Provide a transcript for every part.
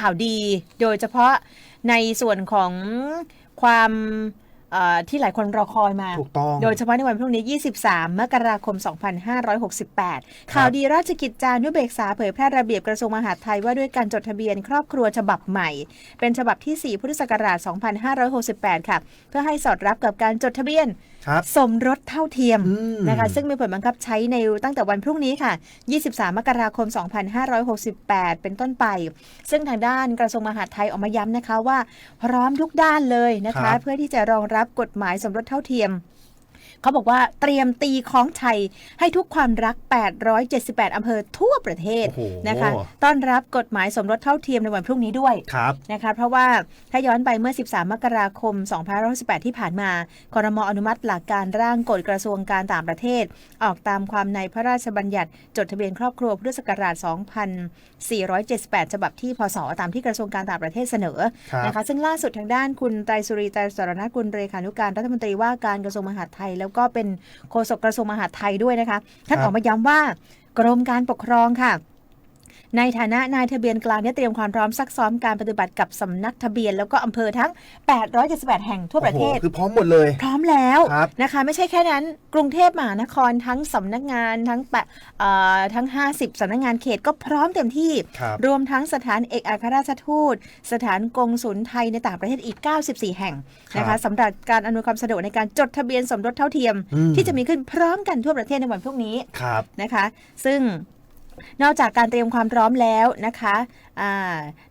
ข่าวดี โดยเฉพาะในส่วนของความ ที่หลายคนรอคอยมา ถูกต้อง โดยเฉพาะในวันพรุ่งนี้ 23 มกราคม 2568 ข่าวดีราชกิจจานุเบกษาเผยแพร่ระเบียบกระทรวงมหาดไทยว่าด้วยการจดทะเบียนครอบครัวฉบับใหม่ เป็นฉบับที่ 4 พุทธศักราช 2568 ค่ะ เพื่อให้สอดรับกับการจดทะเบียนครับสมรสเท่าเทียมอืมนะคะซึ่งมีผลบังคับใช้ในตั้งแต่วันพรุ่งนี้ค่ะ 23 มกราคม 2568 เป็นต้นไป ซึ่งทางด้านกระทรวงมหาดไทยออกมาย้ำนะคะว่า พร้อมทุกด้านเลยนะครัคะบเพื่อที่จะรองรับกฎหมายสมรสเท่าเทียม เขาบอกว่าเตรียมตีคล้องชัยให้ทุกความรัก 878 อำเภอทั่วประเทศโอ้โหนะคะ ต้อนรับกฎหมายสมรสเท่าเทียมในวันพรุ่งนี้ด้วยครับนะคะเพราะว่าถ้าย้อนไปเมื่อ 13 มกราคม 2518 ที่ผ่านมาครมอนุมัติหลักการร่างกฎกระทรวงการต่างประเทศ ออกตามความในพระราชบัญญัติจดทะเบียนครอบครัวพุทธศักราช 2478 ฉบับที่พศตามที่กระทรวงการต่างประเทศเสนอครับนะคะซึ่งล่าสุดทางด้านคุณไตรสุรีไตรสรณกุลเรขานุการรัฐมนตรีว่าการกระทรวงมหาดไทยแล้วก็เป็นโฆษกกระทรวงมหาดไทยด้วยนะคะ ท่านครับออกมาย้ำว่ากรมการปกครองค่ะ ในฐานะนายทะเบียนกลางได้เตรียมความพร้อมซักซ้อมการปฏิบัติกับสำนักทะเบียนแล้วก็อำเภอทั้ง 878 แห่งทั่วประเทศโอ้โหคือพร้อมหมดเลย พร้อมแล้วครับนะคะ ไม่ใช่แค่นั้น กรุงเทพมหานครทั้งสำนักงานทั้งแปดเอ่อทั้ง 50สำนักงานเขตก็พร้อมเต็มที่ครับรวมทั้งสถานเอกอัครราชทูต สถานกงสุลไทยในต่างประเทศอีก 94 แห่งนะครัคะบสำหรับการอำนวยความสะดวกในการจดทะเบียนสมรสเท่าเทียมอืมที่จะมีขึ้นพร้อมกันทั่วประเทศในวันพรุ่งนี้ครับนะคะ ซึ่ง นอกจากการเตรียมความพร้อมแล้วนะคะอ่า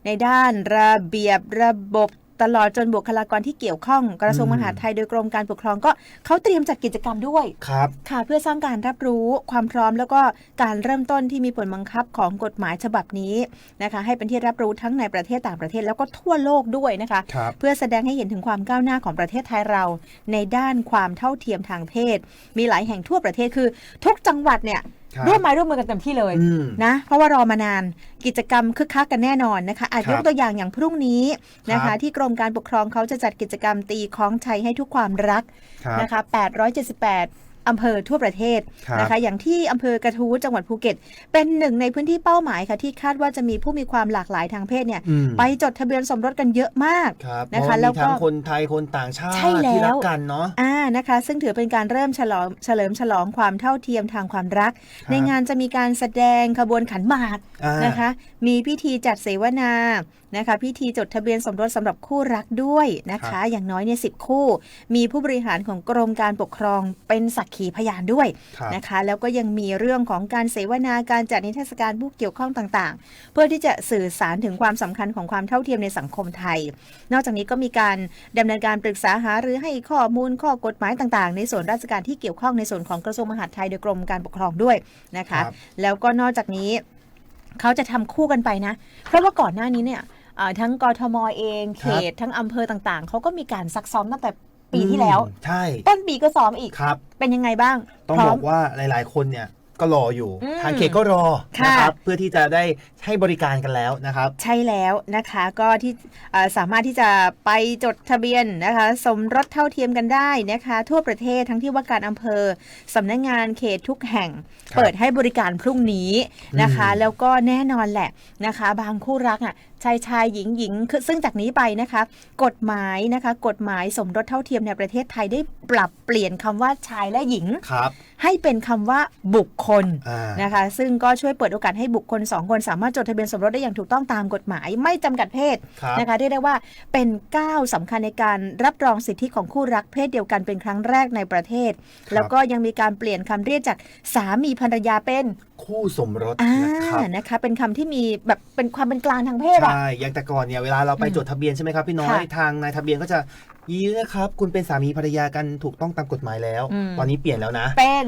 ในด้านระเบียบระบบตลอดจนบุคลากรที่เกี่ยวข้องกระทรวงอืมมหาดไทยโดยกรมการปกครองก็เขาเตรียมจัดกิจกรรมด้วยครับค่ะเพื่อสร้างการรับรู้ความพร้อมแล้วก็การเริ่มต้นที่มีผลบังคับของกฎหมายฉบับนี้นะคะให้เป็นที่รับรู้ทั้งในประเทศต่างประเทศแล้วก็ทั่วโลกด้วยนะคะครับเพื่อแสดงให้เห็นถึงความก้าวหน้าของประเทศไทยเรา ในด้านความเท่าเทียมทางเพศ มีหลายแห่งทั่วประเทศคือ ทุกจังหวัดเนี่ยค รับร่วมไม้ร่วมมือกันเต็มที่เลยอืมนะเพราะว่ารอมานานกิจกรรมคึกคักกันแน่นอนนะคะอาจครับยกตัวอย่างอย่างพรุ่งนี้นะครัคะบที่กรมการปกครองเขาจะจัดกิจกรรมตีคล้องชัยให้ทุกความรักครับนะคะ878 อำเภอทั่วประเทศครับนะคะ อย่างที่อำเภอกระทู้จังหวัดภูเก็ต เป็นหนึ่งในพื้นที่เป้าหมายค่ะที่คาดว่าจะมีผู้มีความหลากหลายทางเพศเนี่ยอืมไปจดทะเบียนสมรสกันเยอะมากครับนะคะเพราแล้วมีก็ทั้งคนไทยคนต่างชาติใช่แล้วที่รักกันเนาะอ่านะคะ ซึ่งถือเป็นการเริ่มฉลองเฉลิมฉลองความเท่าเทียมทางความรักครับในงานจะมีการแสดงขบวนขันหมากอ่านะคะ มีพิธีจัดเสวนานะคะพิธีจดทะเบียนสมรสสำหรับคู่รักด้วยนะครัคะบอย่างน้อยเนี่ยสิคู่ มีผู้บริหารของกรมการปกครองเป็นสักขีพยานด้วยครับนะคะ แล้วก็ยังมีเรื่องของการเสวนาการจัดนิทรรศการผู้เกี่ยวข้องต่างๆ เพื่อที่จะสื่อสารถึงความสำคัญของความเท่าเทียมในสังคมไทย นอกจากนี้ก็มีการดำเนินการปรึกษาหารือให้ข้อมูลข้อกฎหมายต่างๆ ในส่วนราชการที่เกี่ยวข้องในส่วนของกระทรวงมหาดไทยโดยกรมการปกครองด้วยนะคะครับแล้วก็นอกจากนี้เขาจะทำคู่กันไปนะ เพราะว่าก่อนหน้านี้เนี่ยอ่า ทั้งกทมเองเขตทั้งอำเภอต่างๆ เขาก็มีการซักซ้อมตั้งแต่ปีที่แล้วอืมใช่ ต้นปีก็ซ้อมอีกครับ เป็นยังไงบ้าง ต้องพร้บออมกว่าหลาย ๆ คนเนี่ยก็รออยู่อืมทางเขตก็รอค่ะนะครับเพื่อที่จะได้ให้บริการกันแล้วนะครับ ใช่แล้วนะคะก็ที่เอ่อสามารถที่จะไปจดทะเบียนนะคะ สมรสเท่าเทียมกันได้นะคะ ทั่วประเทศทั้งที่ว่าการอำเภอสำนักงานเขตทุกแห่งครับเปิดให้บริการพรุ่งนี้นะคะอืมแล้วก็แน่นอนแหละนะคะ บางคู่รักอะ ชายชายหญิงหญิงคือซึ่งจากนี้ไปนะคะ กฎหมายนะคะ กฎหมายสมรสเท่าเทียมในประเทศไทยได้ปรับเปลี่ยนคำว่าชายและหญิงครับให้เป็นคำว่าบุคคลอ่านะคะ ซึ่งก็ช่วยเปิดโอกาสให้บุคคล 2 คนสามารถจดทะเบียนสมรสได้อย่างถูกต้องตามกฎหมาย ไม่จำกัดเพศครับนะคะเรียกได้ว่าเป็นก้าวสำคัญในการรับรองสิทธิของคู่รักเพศเดียวกันเป็นครั้งแรกในประเทศครับแล้วก็ยังมีการเปลี่ยนคำเรียกจากสามีภรรยาเป็น คู่สมรสอ่านะครับนะคะ เป็นคำที่มีแบบเป็นความเป็นกลางทางเพศอะใช่อย่างแต่ก่อนเนี่ยเวลาเราไปอืมจดทะเบียนใช่ไหมครับพี่น้อยค่ะทางนายทะเบียนก็จะยีนะครับ คุณเป็นสามีภรรยากันถูกต้องตามกฎหมายแล้วอืมตอนนี้เปลี่ยนแล้วนะ เป็น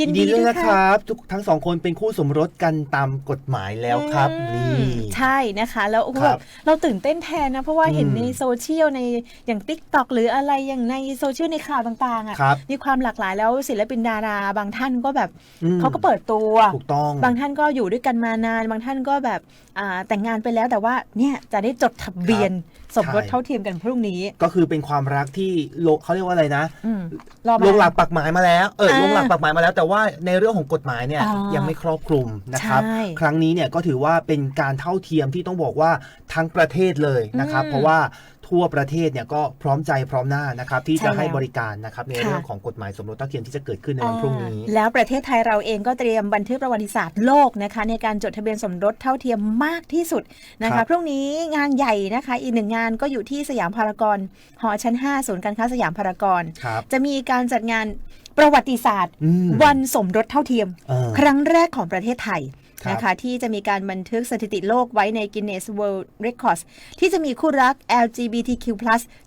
ยินดีด้วยด้วยนะคค่ะรับทุกทั้งสองคนเป็นคู่สมรสกันตามกฎหมายแล้วครับอืนี่มใช่นะคะ แล้วโอ้โหครัแบบบเราตื่นเต้นแทนนะ เพราะว่าเห็นอืมในโซเชียลในอย่าง t ิ k t o k หรืออะไรอย่างในโซเชียลในข่าวต่างๆอะครับมีความหลากหลายแล้วศิลปินดารา บางท่านก็แบบอืมเขาก็เปิดตัวถูกต้องบางท่านก็อยู่ด้วยกันมานาน บางท่านก็แบบอ่าแต่งงานไปแล้วแต่ว่าเนี่ยจะได้จดทะเบียนสมรสใช่เท่าเทียมกันพรุ่งนี้ ก็คือเป็นความรักที่โลเขาเรียกว่าอะไรนะอืมรอมาลงหลักปักหมายมาแล้วเอออ่าลงหลักปักหมายมาแล้วแต่แต่ว่าในเรื่องของกฎหมายเนี่ยอ่ายัยังไม่ครอบคลุมนะครับใช่ครั้งนี้เนี่ยก็ถือว่าเป็นการเท่าเทียมที่ต้องบอกว่าทั้งประเทศเลยนะครับอืมเพราะว่าทั่วประเทศเนี่ยก็พร้อมใจพร้อมหน้านะครับที่ใช่จะให้แล้วบริการนะครับในค่ะเรื่องของกฎหมายสมรสเท่าเทียมที่จะเกิดขึ้นในวันพรุ่งนี้อ่าแล้วประเทศไทยเราเองก็เตรียมบันทึกประวัติศาสตร์โลกนะคะในการจดทะเบียนสมรสเท่าเทียมมากที่สุดนะครัคะบพรุ่งนี้งานใหญ่นะคะอีกหนึ่งงานก็อยู่ที่สยามพารากอนหอชั้น 5 ศูนย์การค้าสยามพารากอนครับจะมีการจัดงาน ประวัติศาสตร์อืมวันสมรสเท่าเทียมเออครั้งแรกของประเทศไทยครับนะคะที่จะมีการบันทึกสถิติโลกไว้ใน Guinness World Records ที่จะมีคู่รัก LGBTQ+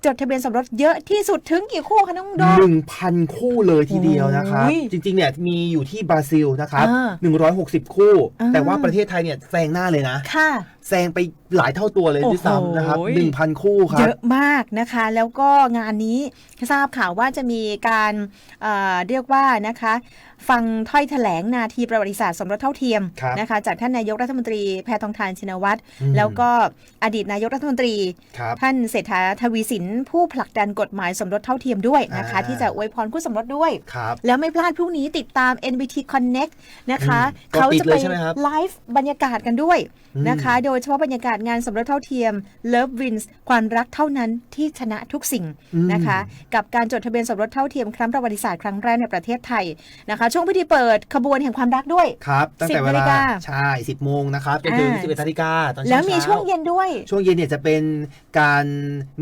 จดทะเบียนสมรสเยอะที่สุดถึงกี่คู่คะน้องโดมหนึ่งพันคู่เลยทีเดียวนะครับโอ้ยจริงๆเนี่ยมีอยู่ที่บราซิลนะครับอ่าหนึ่งร้อยหกสิบคู่อ่าแต่ว่าประเทศไทยเนี่ยแซงหน้าเลยนะค่ะแซงไปหลายเท่าตัวเลยโอ้โหด้วยซ้ำนะครับหนึ่งพันคู่ครัเยบอะมากนะคะ แล้วก็งานนี้ทราบข่าวว่าจะมีการเอ่อเรียกว่านะคะ ฟังถ้อยแถลงนาทีประวัติศาสตร์สมรสเท่าเทียมครับนะคะ จากท่านนายกรัฐมนตรีแพทองทานชินวัตรอืมแล้วก็อดีตนายกรัฐมนตรีครับท่านเศรษฐาทวีสินผู้ผลักดันกฎหมายสมรสเท่าเทียมด้วยนะคะอ่าที่จะอวยพรคู่สมรสด้วยครับแล้วไม่พลาดพรุ่งนี้ติดตาม NBT Connect นะคะอืมเขาก็ปิดจะเลไปยใช่ไหมครับไลฟ์บรรยากาศกันด้วยอืมนะคะโดยเฉพาะบรรยากาศงานสมรสเท่าเทียม Love Wins ความรักเท่านั้นที่ชนะทุกสิ่งอืมนะคะ กับการจดทะเบียนสมรสเท่าเทียมครั้งประวัติศาสตร์ครั้งแรกในประเทศไทยนะคะ ช่วงพิธีเปิดขบวนแห่งความรักด้วยครับตั้งแต่10เวนาฬิลากาใช่สิบโมงนะครับจนถึงอ่าสิบเอ็ดนาฬิกาตอนเช้าแล้วมีช่วงเย็นด้วย ช่วงเย็นเนี่ยจะเป็นการ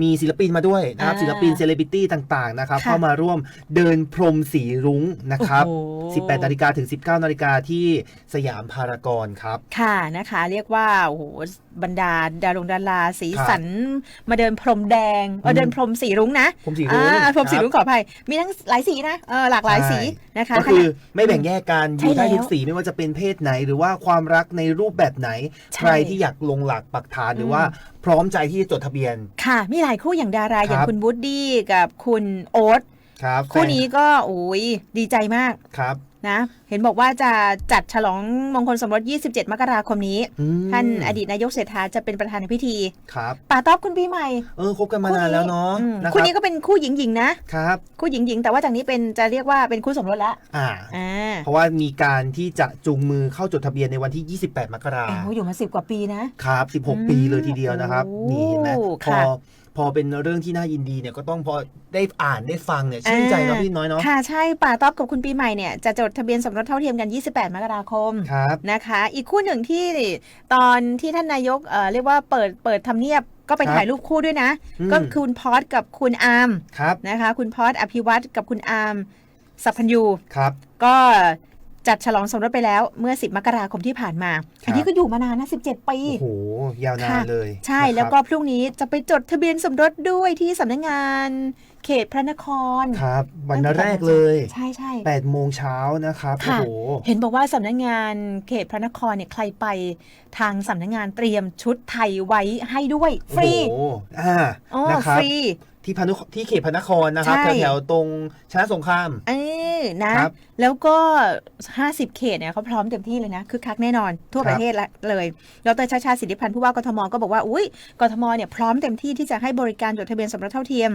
มีศิลปินมาด้วยนะครับอ่าศิลปินเซเลบริตี้ต่างๆนะครับค่ะเข้ามาร่วมเดินพรมสีรุ้งนะครับโอ้โห18นาฬิกาถึง 19นาฬิกาที่สยามพารากอนครับ ค่ะนะคะ เรียกว่าโอ้โหบรรดาดารงดาราสีครับสัน มาเดินพรมแดงเออมเดินพรมสีรุ้งนะพรมสีรุ้งอ่าพรมสีคบรุ้งขออภัยมีทั้งหลายสีนะเออหลากหลายสีนะคะก็คือไม่แบ่งแยกกันอใช่ยู่ได้ทุกแล้วสีไม่ว่าจะเป็นเพศไหน หรือว่าความรักในรูปแบบไหนใช่ใครที่อยากลงหลักปักฐานหรืออมว่าพร้อมใจที่จะจดทะเบียน ค่ะ มีหลายคู่อย่างดาราครับอย่างคุณบูดดี้กับคุณโอ๊ต ครับคู่นี้ก็โอ้ยดีใจมากครับนะ เห็นบอกว่าจะจัดฉลองมงคลสมรส 27 มกราคมนี้อืมท่านอดีตนายกเศรษฐาจะเป็นประธานในพิธี ครับป่าต๊อบคุณปีใหม่ เออคบกันมานานแล้วเนาะอืมนะคคู่รับนี้ก็เป็นคู่หญิงหญิงๆนะครับคู่หญิงหญิงๆ แต่ว่าจากนี้เป็นจะเรียกว่าเป็นคู่สมรสละอ่าอ่าเพราะว่ามีการที่จะจูงมือเข้าจดทะเบียนในวันที่ 28 มกราโอ้โหอยู่มาสิบกว่าปีนะครับอืม16 ปีเลยทีเดียวนะครับโอ้นี่เห็นไหมพอค่ะ พอเป็นเรื่องที่น่ายินดีเนี่ยก็ต้องพอได้อ่านได้ฟังเนี่ยชื่นใจเนาะพี่น้อยเนาะค่ะใช่ป่าต๊อบกับคุณปีใหม่เนี่ยจะจดทะเบียนสมรสเท่าเทียมกัน 28 มกราคมครับนะคะ อีกคู่หนึ่งที่ตอนที่ท่านนายกเอ่อเรียกว่าเปิดเปิดทำเนียบก็ไปครับถ่ายรูปคู่ด้วยนะอืมก็คือคุณพอสกับคุณอาร์มครับนะคะ คุณพอสอภิวัตรกับคุณอาร์มสัพพัญญูครับ ก็ จัดฉลองสมรสไปแล้วเมื่อ 10 มกราคมที่ผ่านมาครับอันนี้ก็อยู่มานานนะ 17 ปี โอ้โห ยาวนานค่ะเลย ใช่นะครับแล้วก็พรุ่งนี้จะไปจดทะเบียนสมรสด้วยที่สำนักงานเขตพระนคร ครับ วันแรกเลย ใช่ใช่8โมงเช้านะครับ โอ้ค่ะโห เห็นบอกว่าสำนักงานเขตพระนครเนี่ยใครไปทางสำนักงานเตรียมชุดไทยไว้ให้ด้วย ฟรี โอ้โหอ่าอ๋อนะครับฟรี ที่พานุที่เขตพระนครนะครับใช่ แถวๆตรงชนะสงคราม เออนะ ครับ แล้วก็ 50 เขตเนี่ยเขาพร้อมเต็มที่เลยนะคือคักแน่นอนทั่วครับประเทศละเลยดรชาชาติสิทธิพันธ์ผู้ว่ากทมก็บอกว่าอุ้ยกทมเนี่ยพร้อมเต็มที่ที่จะให้บริการจดทะเบียนสมรสเท่าเทียม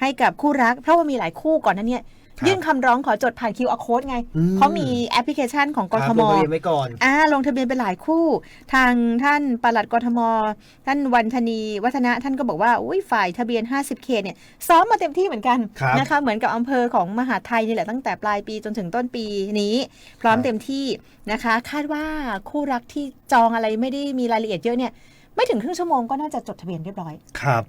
ให้กับคู่รัก เพราะว่ามีหลายคู่ก่อนหนั้นเนี่ยครับ ยื่นคำร้องขอจดผ่าน QR code ไงอืมเขามีแอปพลิเคชันของกคทรับมลงทะเบียนไว้ก่อนอ่าลงทะเบียนไปหลายคู่ ทางท่านปลัดกทม ท่านวันธนีวัฒนะท่านก็บอกว่าอุ้ยฝ่ายทะเบียน 50เขตเนี่ยซ้อมมาเต็มที่เหมือนกันครับนะคะเหมือนกับอำเภอของมหาดไทยนี่แหละตั้งแต่ปลายปีจนถึงต้นปีนี้ พร้อมครับเต็มที่นะคะ คาดว่าคู่รักที่จองอะไรไม่ได้มีรายละเอียดเยอะเนี่ยไม่ถึงครึ่งชั่วโมงก็น่าจะจดทะเบียนเรียบร้อย ครับ